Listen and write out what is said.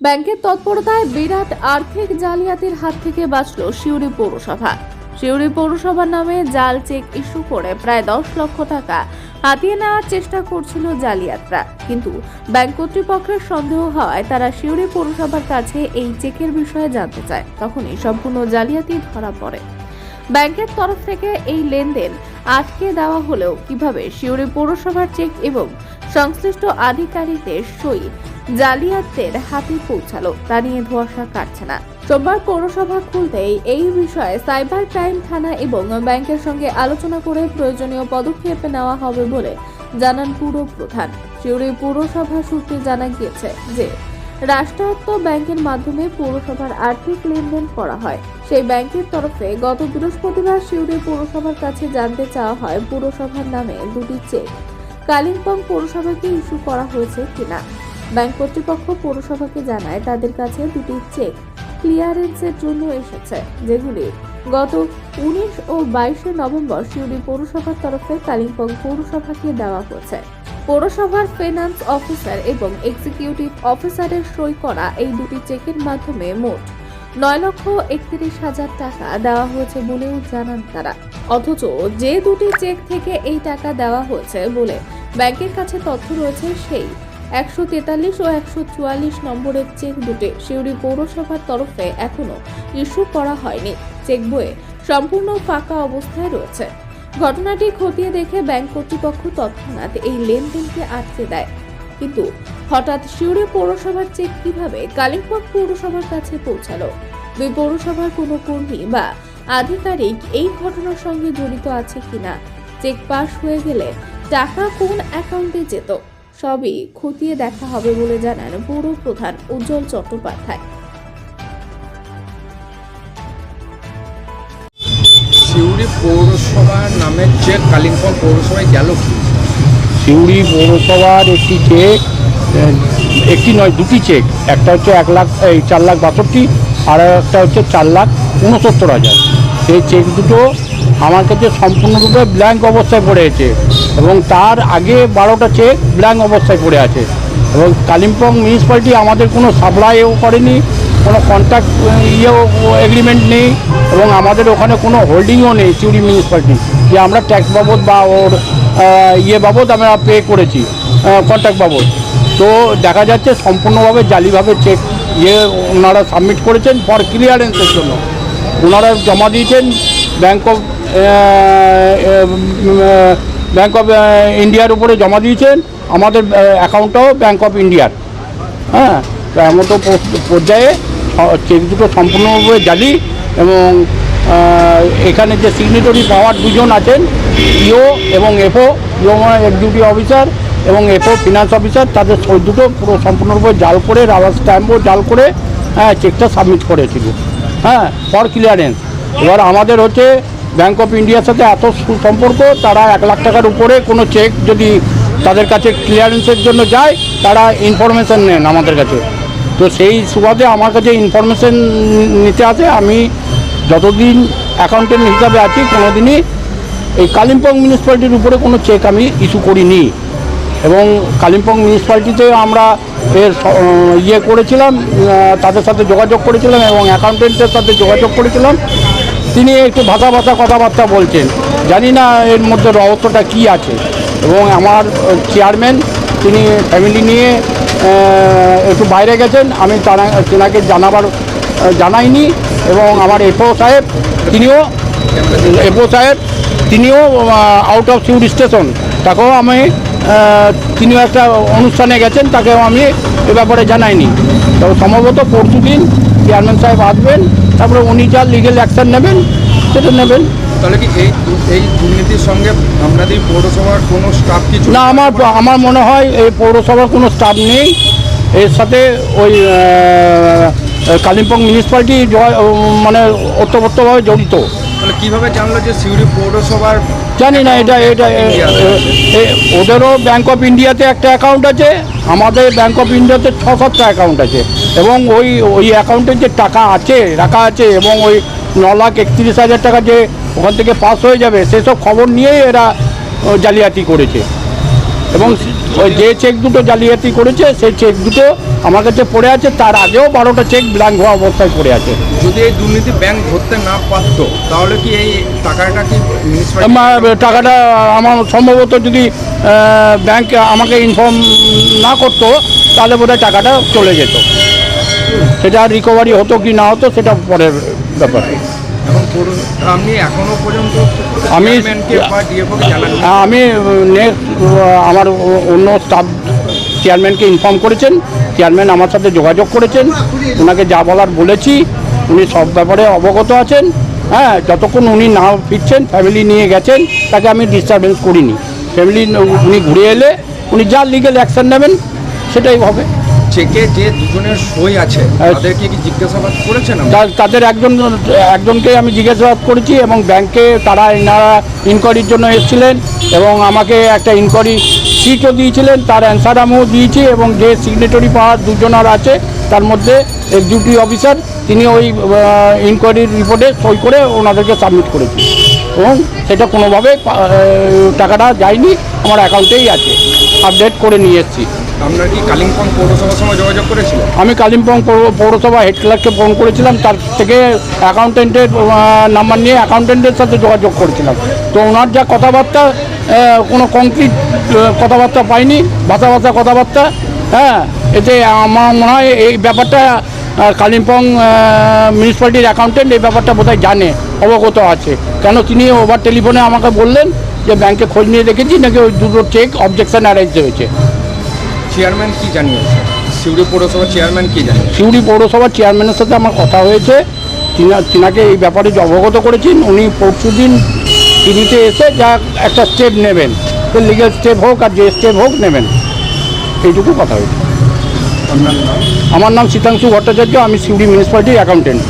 ব্যাংকের তৎপরতায় বিরাট আর্থিক জালিয়াতির হাত থেকে বাঁচল শিউরি পৌরসভা। শিউরি পৌরসভার নামে জাল চেক ইস্যু করে প্রায় দশ লক্ষ টাকা হাতিয়ে নেওয়ার চেষ্টা করছিল জালিয়াতরা। কিন্তু ব্যাংক কর্তৃপক্ষের সন্দেহ হওয়ায় তারা শিউরি পৌরসভার কাছে এই চেকের বিষয়ে জানতে চায়। তখনই সম্পূর্ণ জালিয়াতি ধরা পড়ে। ব্যাংকের তরফ থেকে এই লেনদেন আটকে দেওয়া হলেও কীভাবে শিউরি পৌরসভার চেক এবং সংশ্লিষ্ট আধিকারিকদের সই জালিয়াতদের হাতে পৌঁছালো। তা নিয়ে ধোঁয়াশা কাটছে না। সোমবার পৌরসভা খুলতেই এই বিষয়ে সাইবার ক্রাইম থানা এবং ব্যাংকের সঙ্গে আলোচনা করে প্রয়োজনীয় পদক্ষেপ নেওয়া হবে বলে জানান পুর প্রধান। শিউরি পৌরসভা সূত্রে জানা গিয়েছে যে, রাষ্ট্রায়ত্ত ব্যাংকের মাধ্যমে পৌরসভার আর্থিক লেনদেন করা হয়। সেই ব্যাংকের তরফে গত বৃহস্পতিবার শিউরি পৌরসভার কাছে জানতে চাওয়া হয় পৌরসভার নামে দুটি চেক। কালিম্পং পৌরসভাকে ইস্যু করা হয়েছে কিনা। ব্যাংক কর্তৃপক্ষ পৌরসভাকে জানায় তাদের কাছে দুটি চেক ক্লিয়ারেন্সের জন্য এসেছে, যেগুলি গত উনিশ ও বাইশে নভেম্বর শিউরি পৌরসভার তরফে কালিম্পং পৌরসভাকে দেওয়া হয়েছে। পৌরসভার ফিনান্স অফিসার এবং এক্সিকিউটিভ অফিসারের সই করা এই দুটি চেকের মাধ্যমে মোট নয় লক্ষ একত্রিশ হাজার টাকা দেওয়া হয়েছে বলেও জানান তারা। অথচ যে দুটি চেক থেকে এই টাকা দেওয়া হয়েছে বলে ব্যাংকের কাছে তথ্য রয়েছে সেই একশো তেতাল্লিশ ও একশো চুয়াল্লিশ নম্বরের চেক দুটি শিউরি পৌরসভার তরফে এখনও ইস্যু করা হয়নি। চেক বইয়ে সম্পূর্ণ ফাঁকা অবস্থায় রয়েছে। ঘটনাটি খতিয়ে দেখে ব্যাংক কর্তৃপক্ষ তৎক্ষণাৎ এই লেনদেনকে আটকে দেয়। কিন্তু হঠাৎ শিউরি পৌরসভার চেক কীভাবে কালিম্পং পৌরসভার কাছে পৌঁছালো? দুই পৌরসভার কোনো কর্মী বা আধিকারিক এই ঘটনার সঙ্গে জড়িত আছে কিনা? চেক পাস হয়ে গেলে টাকা কোন অ্যাকাউন্টে যেত? সবই খতিয়ে দেখা হবে বলে জানান পৌর প্রধান উজ্জ্বল চট্টোপাধ্যায়। সিউড়ি পৌরসভার নামের চেক কালিম্পং পৌরসভায় গেল কি? সিউড়ি পৌরসভার একটি চেক একটি নয় দুটি চেক। একটা হচ্ছে এক লাখ এই চার লাখ বাষট্টি আর একটা হচ্ছে চার লাখ উনসত্তর হাজার। সেই চেক দুটো আমার কাছে সম্পূর্ণরূপে ব্ল্যাঙ্ক অবস্থায় পড়ে আছে এবং তার আগে বারোটা চেক ব্ল্যাঙ্ক অবস্থায় পড়ে আছে। এবং কালিম্পং মিউনিসিপ্যালিটি আমাদের কোনো সাপ্লাইও করেনি, কোনো কন্ট্যাক্ট ইয়েও এগ্রিমেন্ট নেই এবং আমাদের ওখানে কোনো হোল্ডিংও নেই সিউড়ি মিউনিসিপ্যালিটি যে আমরা ট্যাক্স বাবদ বা ওর ইয়ে বাবদ আমরা পে করেছি কন্ট্যাক্ট বাবদ। তো দেখা যাচ্ছে সম্পূর্ণভাবে জালিভাবে চেক ইয়ে ওনারা সাবমিট করেছেন ফর ক্লিয়ারেন্সের জন্য। ওনারা জমা দিয়েছেন ব্যাঙ্ক অফ ব্যাঙ্ক অফ ইন্ডিয়ার উপরে জমা দিয়েছেন। আমাদের অ্যাকাউন্টটাও ব্যাঙ্ক অফ ইন্ডিয়ার হ্যাঁ? এমন তো পর্যায়ে চেক দুটো সম্পূর্ণভাবে জালি এবং এখানে যে সিগনেটরি পাওয়ার দুজন আছেন ইও এবং এফও ইও এক্সিকিউটিভ অফিসার এবং এফও ফিনান্স অফিসার তাদের দুটো পুরো সম্পূর্ণরূপে জাল করে রাবার স্ট্যাম্পও জাল করে হ্যাঁ চেকটা সাবমিট করেছিল। হ্যাঁ ফর ক্লিয়ারেন্স এবার আমাদের হচ্ছে ব্যাঙ্ক অফ ইন্ডিয়ার সাথে এত সুসম্পর্ক, তারা এক লাখ টাকার উপরে কোনো চেক যদি তাদের কাছে ক্লিয়ারেন্সের জন্য যায়, তারা ইনফরমেশন নেন আমাদের কাছে। তো সেই সুবাদে আমার কাছে ইনফরমেশন নিতে আসে। আমি যতদিন অ্যাকাউন্টেন্ট হিসাবে আছি, কোনোদিনই এই কালিম্পং মিউনিসিপ্যালিটির উপরে কোনো চেক আমি ইস্যু করিনি। এবং কালিম্পং মিউনিসিপ্যালিটিতে আমরা এর ইয়ে করেছিলাম তাদের সাথে যোগাযোগ করেছিলাম এবং অ্যাকাউন্টেন্টের সাথে যোগাযোগ করেছিলাম। তিনি একটু ভাষা ভাষা কথাবার্তা বলছেন। জানি না এর মধ্যে রহস্যটা কী আছে। এবং আমার চেয়ারম্যান তিনি ফ্যামিলি নিয়ে একটু বাইরে গেছেন। আমি তারা, তেনাকে জানাবার জানাইনি। এবং আমার এফও সাহেব, তিনিও, এফও সাহেব, তিনিও আউট অফ সিউড স্টেশন তাকেও আমি তিনিও একটা অনুষ্ঠানে গেছেন। তাকেও আমি এ ব্যাপারে জানাইনি। তো সম্ভবত পরশু দিন চেয়ারম্যান সাহেব আসবেন তারপরে উনি যা লিগেল অ্যাকশন নেবেন সেটা নেবেন। তাহলে কি এই এই দুর্নীতির সঙ্গে আপনাদের পৌরসভার কোনো স্টাফ কিছু? না আমার আমার মনে হয় এই পৌরসভার কোনো স্টাফ নেই। এর সাথে ওই কালিম্পং মিউনিসিপ্যালিটি মানে অত্যপত্যভাবে জড়িত। তাহলে কীভাবে জানলো যে সিউড়ি পৌরসভার জানি না এটা এটা ওদেরও ব্যাঙ্ক অফ ইন্ডিয়াতে একটা অ্যাকাউন্ট আছে আমাদের ব্যাঙ্ক অফ ইন্ডিয়াতে ছ সাতটা অ্যাকাউন্ট আছে। এবং ওই ওই অ্যাকাউন্টে যে টাকা আছে রাখা আছে এবং ওই ন লাখ একত্রিশ হাজার টাকা যে ওখান থেকে পাস হয়ে যাবে সেসব খবর নিয়েই এরা জালিয়াতি করেছে। এবং ওই যে চেক দুটো জালিয়াতি করেছে সেই চেক দুটো আমার কাছে পড়ে আছে তার আগেও বারোটা চেক ব্ল্যাঙ্ক হওয়া অবস্থায় পড়ে আছে। যদি এই দুর্নীতি ব্যাংক ধরতে না পারতো তাহলে কি এই টাকাটা কি টাকাটা আমার সম্ভবত যদি ব্যাংক আমাকে ইনফর্ম না করতো তাহলে বোধহয় টাকাটা চলে যেত। সেটা রিকভারি হতো কি না হতো সেটা পরের ব্যাপার। এখন আপনি এখনও পর্যন্ত আমি- আমি নেক্সট আমার অন্য স্টাফ চেয়ারম্যানকে ইনফর্ম করেছেন। চেয়ারম্যান আমার সাথে যোগাযোগ করেছেন। ওনাকে যা বলার বলেছি উনি সব ব্যাপারে অবগত আছেন। হ্যাঁ যতক্ষণ উনি না ফিরছেন ফ্যামিলি নিয়ে গেছেন তাকে আমি ডিস্টারবেন্স করিনি। ফ্যামিলি উনি ঘুরে এলে উনি যা লিগেল অ্যাকশন নেবেন সেটাই হবে। চেকে যে দুজনের সই আছে হ্যাঁ। তাদেরকে কি জিজ্ঞাসাবাদ করেছেন তাদের একজন একজনকে আমি জিজ্ঞাসাবাদ করেছি এবং ব্যাংকে তারা এনারা ইনকোয়ারির জন্য এসেছিলেন এবং আমাকে একটা ইনকোয়ারি সিটও দিয়েছিলেন তার অ্যান্সার আমিও দিয়েছি এবং যে সিগনেটরি পাওয়ার দুজন আর আছে তার মধ্যে এক্সিকিউটিভ অফিসার তিনি ওই ইনকোয়ারির রিপোর্টে সই করে ওনাদেরকে সাবমিট করেছি। এবং সেটা কোনোভাবে টাকাটা যায়নি আমার অ্যাকাউন্টেই আছে আপডেট করে নিয়ে এসেছি। আপনার কি কালিম্পং পৌরসভার সময় যোগাযোগ আমি কালিম্পং পৌরসভা হেড ক্লার্ককে ফোন করেছিলাম, তার থেকে অ্যাকাউন্টেন্টের নাম্বার নিয়ে অ্যাকাউন্টেন্টের সাথে যোগাযোগ করেছিলাম। তো ওনার যা কথাবার্তা কোনো কংক্রিট কথাবার্তা পাইনি, ভাষা ভাষা কথাবার্তা হ্যাঁ এতে আমার মনে হয় এই ব্যাপারটা কালিম্পং মিউনিসিপ্যালিটির অ্যাকাউন্টেন্ট এই ব্যাপারটা বোধহয় জানে, অবগত আছে। কেন তিনি ওভার টেলিফোনে আমাকে বললেন যে ব্যাংকে খোঁজ নিয়ে দেখেছি, নাকি ওই দুটো চেক অবজেকশন অ্যারেঞ্জ হয়েছে। চেয়ারম্যান কি জানিয়েছে? সিউড়ি পৌরসভার চেয়ারম্যান কি জানিয়েছে? সিউড়ি পৌরসভার চেয়ারম্যানের সাথে আমার কথা হয়েছে। তিনা- তিনাকে এই ব্যাপারে যে অবগত করেছেন উনি পরশু দিন টিভিতে এসে যা একটা স্টেপ নেবেন। লিগেল স্টেপ হোক আর যে স্টেপ হোক নেবেন। এইটুকু কথা হয়েছে। আমার নাম শীতাংশু ভট্টাচার্য আমি সিউড়ি মিউনিসিপ্যালিটির অ্যাকাউন্টেন্ট